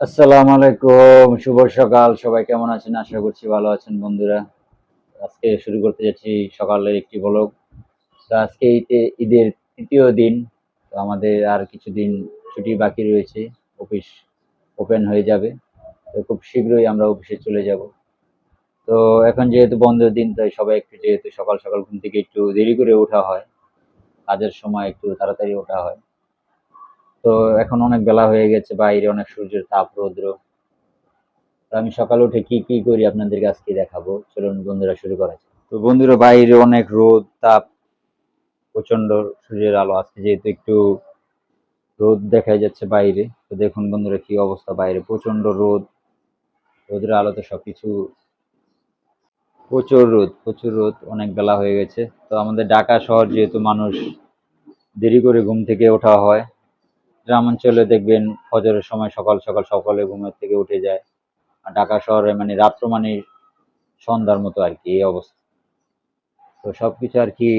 আসসালামু আলাইকুম, শুভ সকাল। সবাই কেমন আছেন? আশা করছি ভালো আছেন বন্ধুরা। আজকে শুরু করতে যাচ্ছি সকালের একটি ব্লগ তো আজকে ঈদে, ঈদের তৃতীয় দিন। তো আমাদের আর কিছুদিন ছুটি বাকি রয়েছে। অফিস ওপেন হয়ে যাবে। তো খুব শীঘ্রই আমরা অফিসে চলে যাব। তো এখন যেহেতু বন্ধের দিন, তাই সবাই একটু যেহেতু সকাল সকাল ঘুম থেকে একটু দেরি করে ওঠা হয়। কাজের সময় একটু তাড়াতাড়ি ওঠা হয়। তো এখন অনেক বেলা হয়ে গেছে, বাইরে অনেক সূর্যের তাপ, রৌদ্র। আমি সকালে উঠে কি কি করি আপনাদেরকে আজকে দেখাবো? চলুন বন্ধুরা শুরু করা। তো বন্ধুরা, বাইরে অনেক রোদ, তাপ প্রচণ্ড সূর্যের আলো। আজকে যেহেতু একটু রোদ দেখা যাচ্ছে বাইরে, তো দেখুন বন্ধুরা কি অবস্থা বাইরে। প্রচণ্ড রোদ, রোদের আলোতে সবকিছু। প্রচুর রোদ প্রচুর রোদ, অনেক বেলা হয়ে গেছে। তো আমাদের ঢাকা শহর যেহেতু মানুষ দেরি করে ঘুম থেকে ওঠা হয় গ্রামাঞ্চলে দেখবেন ফজরের সময় সকাল সকাল সকালে ঘুমের থেকে উঠে যায়। আর ঢাকা শহরে মানে রাত্র মানে সন্ধ্যার মতো আর কি, এই অবস্থা। তো সব কিছু আর কি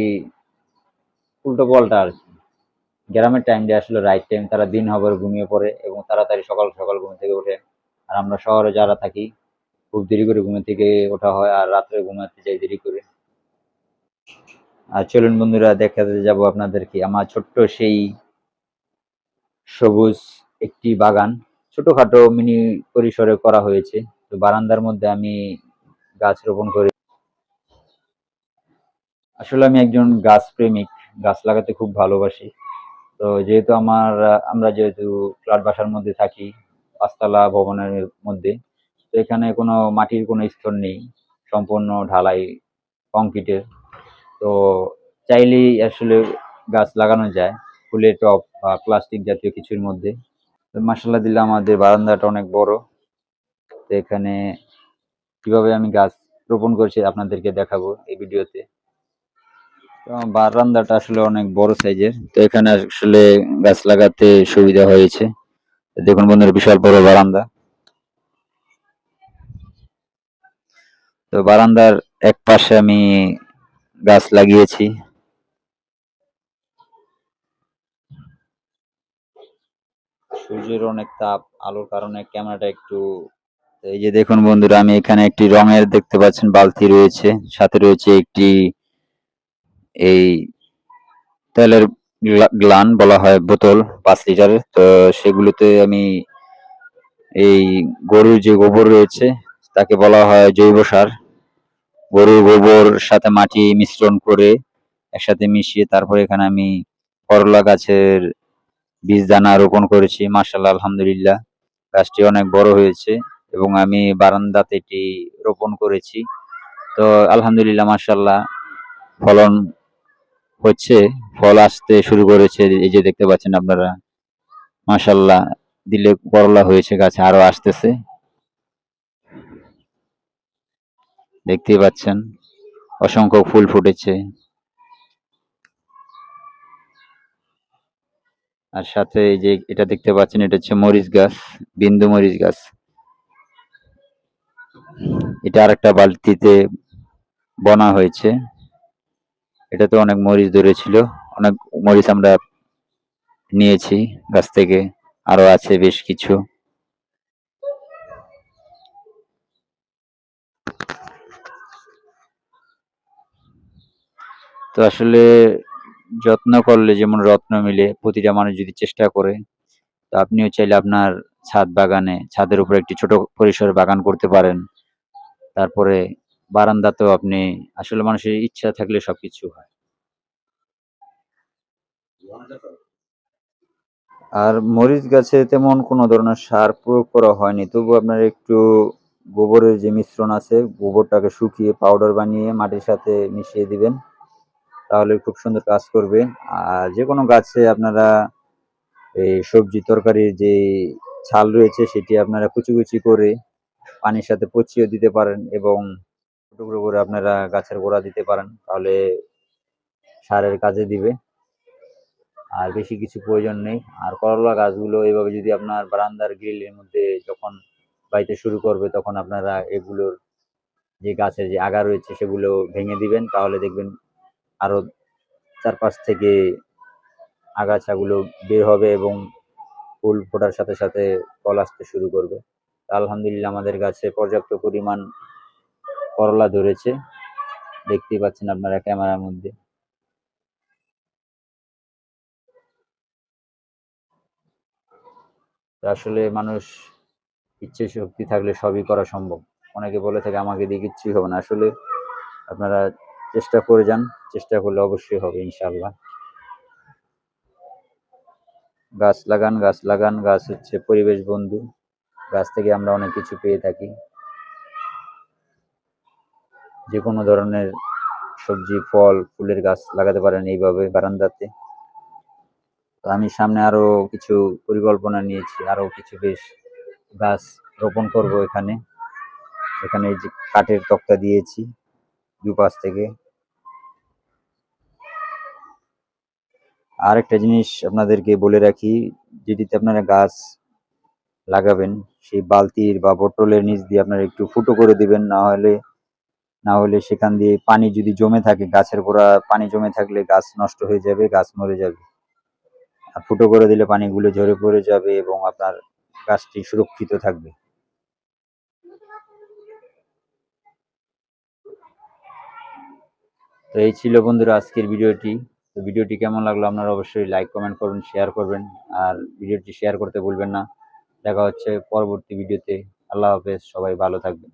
উল্টো পাল্টা আর কি। গ্রামের টাইম টাইমটা আসলে রাইট টাইম তারা দিন হবার ঘুমিয়ে পড়ে এবং তাড়াতাড়ি সকাল সকাল ঘুম থেকে ওঠে। আর আমরা শহরে যারা থাকি, খুব দেরি করে ঘুমের থেকে ওঠা হয় আর রাত্রে ঘুমাতে যাই দেরি করে। আর চলুন বন্ধুরা, দেখাতে যাব আপনাদেরকে আমার ছোট্ট সেই সবুজ একটি বাগান। ছোটখাটো মিনি পরিসরে করা হয়েছে। তো বারান্দার মধ্যে আমি গাছ রোপণ করে। আসলে আমি একজন গাছ প্রেমিক। গাছ লাগাতে খুব ভালোবাসি। তো যেহেতু আমার, আমরা যেহেতু ফ্ল্যাট বাসার মধ্যে থাকি, পাঁচতলা ভবনের মধ্যে, তো এখানে কোনো মাটির কোনো স্তর নেই। সম্পূর্ণ ঢালাই কংক্রিটের। তো চাইলেই আসলে গাছ লাগানো যায়। ফুলের টব বা প্লাস্টিক জাতীয় কিছুর মধ্যে। মাসাল্লাহ দিল্লা আমাদের বারান্দাটা অনেক বড়। তো এখানে কীভাবে আমি গাছ রোপণ করছি আপনাদেরকে দেখাবো এই ভিডিওতে। বারান্দাটা আসলে অনেক বড় সাইজের। তো এখানে আসলে গাছ লাগাতে সুবিধা হয়েছে। দেখুন বন্ধুরা, বিশাল বড় বারান্দা। তো বারান্দার এক পাশে আমি গাছ লাগিয়েছি। সূর্যের অনেক তাপ, আলোর কারণে ক্যামেরাটা একটু এই যে দেখুন বন্ধুরা, আমি এখানে একটি রঙের দেখতে পাচ্ছেন, বালতি রয়েছে, সাথে রয়েছে একটি এই তেলের গ্লা- গ্লান বলা হয়, বোতল পাঁচ লিটারের তো সেগুলোতে আমি এই গরুর যে গোবর রয়েছে, তাকে বলা হয় জৈব সার। গরুর গোবর সাথে মাটি মিশ্রণ করে একসাথে মিশিয়ে তারপর এখানে আমি করলা গাছের বীজ দানা রোপণ করেছি মার্শাল্লাহ আলহামদুলিল্লাহ। গাছটি অনেক বড় হয়েছে এবং আমি বারান্দাতে এটি রোপণ করেছি। তো আলহামদুলিল্লাহ মার্শাল্লাহ ফলন হচ্ছে, ফল আসতে শুরু করেছে, এই যে দেখতে পাচ্ছেন আপনারা। মাশাল্লাহ দিলে করলা হয়েছে, গাছে আরও আসতেছে। দেখতেই পাচ্ছেন, অসংখ্য ফুল ফুটেছে। আর সাথে এই যে এটা দেখতে পাচ্ছেন, এটা হচ্ছে মরিচ গাছ, বিন্দু মরিচ গাছ। এটা আরেকটা বালতিতে বনা হয়েছে। এটাতে অনেক মরিচ ধরেছিল। অনেক মরিচ আমরা নিয়েছি গাছ থেকে। আরও আছে বেশ কিছু। তো আসলে যত্ন করলে যেমন রত্ন মিলে প্রতিটা মানুষ যদি চেষ্টা করে, তো আপনিও চাইলে আপনার ছাদ বাগানে, ছাদের উপর একটি ছোট পরিসরে বাগান করতে পারেন। তারপরে বারান্দাতেও আপনি আসলে মানুষের ইচ্ছা থাকলে সবকিছু হয়। আর মরিচ গাছে তেমন কোনো ধরনের সার প্রয়োগ করা হয়নি, তবু আপনার একটু গোবরের যে মিশ্রণ আছে, গোবরটাকে শুকিয়ে পাউডার বানিয়ে মাটির সাথে মিশিয়ে দিবেন। তাহলে খুব সুন্দর কাজ করবে আর যে কোনো গাছে আপনারা এই সবজি তরকারির যে ছাল রয়েছে, সেটি আপনারা কুচি কুচি করে পানির সাথে পচিয়ে দিতে পারেন এবং টুকরো করে আপনারা গাছের গোড়া দিতে পারেন, তাহলে সারের কাজে দিবে। আর বেশি কিছু প্রয়োজন নেই। আর করলা গাছগুলো এইভাবে যদি আপনার বারান্দার গ্রিলের মধ্যে যখন বাইতে শুরু করবে, তখন আপনারা এগুলোর যে গাছের যে আগা রয়েছে, সেগুলো ভেঙে দিবেন। তাহলে দেখবেন আরও চারপাশ থেকে আগাছাগুলো বের হবে এবং ফুল ফোটার সাথে সাথে ফল আসতে শুরু করবে। আলহামদুলিল্লাহ আমাদের গাছে পর্যাপ্ত পরিমাণ করলা ধরেছে। দেখতেই পাচ্ছেন আপনারা ক্যামেরার মধ্যে। আসলে মানুষ ইচ্ছে শক্তি থাকলে সবই করা সম্ভব। অনেকে বলে থাকে, আমাকে দিয়ে কিচ্ছুই হবে না। আসলে আপনারা চেষ্টা করে যান, চেষ্টা করলে অবশ্যই হবে, ইনশাআল্লাহ। গাছ লাগান গাছ লাগান, গাছ হচ্ছে পরিবেশ বন্ধু। গাছ থেকে আমরা অনেক কিছু পেয়ে থাকি। যে কোনো ধরনের সবজি, ফল, ফুলের গাছ লাগাতে পারেন এইভাবে বারান্দাতে। তো আমি সামনে আরও কিছু পরিকল্পনা নিয়েছি আরও কিছু বেশ গাছ রোপণ করব এখানে। এখানে যে কাঠের তক্তা দিয়েছি, দুপাশ থেকে। আর একটা জিনিস আপনাদেরকে বলে রাখি, যেটিতে আপনারা গাছ লাগাবেন, সেই বালতির বা বোতলের নিচ দিয়ে আপনারা একটু ফুটো করে দিবেন, না হলে না হলে সেখান দিয়ে পানি যদি জমে থাকে, গাছের গোড়া পানি জমে থাকলে গাছ নষ্ট হয়ে যাবে, গাছ মরে যাবে। আর ফুটো করে দিলে পানিগুলো ঝরে পড়ে যাবে এবং আপনার গাছটি সুরক্ষিত থাকবে। তো এই ছিল বন্ধুরা আজকের ভিডিওটি। তো ভিডিওটি কেমন লাগল আপনারা অবশ্যই লাইক কমেন্ট করুন শেয়ার করবেন। আর ভিডিওটি শেয়ার করতে ভুলবেন না। দেখা হচ্ছে পরবর্তী ভিডিওতে। আল্লাহ হাফেজ, সবাই ভালো থাকবেন।